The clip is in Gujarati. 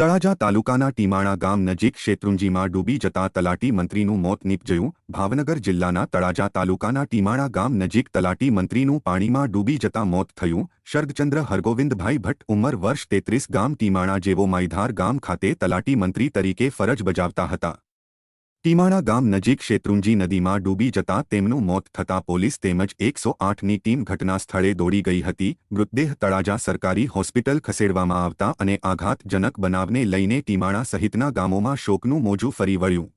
તળાજા તાલુકાના ટીમાણા ગામ નજીક શેત્રુંજીમાં ડૂબી જતા તલાટી મંત્રીનું મોત નીપજ્યું. ભાવનગર જિલ્લાના તળાજા તાલુકાના ટીમાણા ગામ નજીક તલાટી મંત્રીનું પાણીમાં ડૂબી જતા મોત થયું. શરદચંદ્ર હરગોવિંદભાઈ ભટ્ટ ઉંમર વર્ષ તેત્રીસ ગામ ટીમાણા જેવો માઈધાર ગામ ખાતે તલાટી મંત્રી તરીકે ફરજ બજાવતા હતા. ટીમાણા ગામ નજીક શેત્રુંજી નદીમાં ડૂબી જતા તેમનું મોત થતાં પોલીસ તેમજ એકસો આઠની ટીમ ઘટના સ્થળે દોડી ગઈ હતી. મૃતદેહ તળાજા સરકારી હોસ્પિટલ ખસેડવામાં આવતા અને આઘાતજનક બનાવને લઈને ટીમાણા સહિતના ગામોમાં શોકનું મોજું ફરી વળ્યું.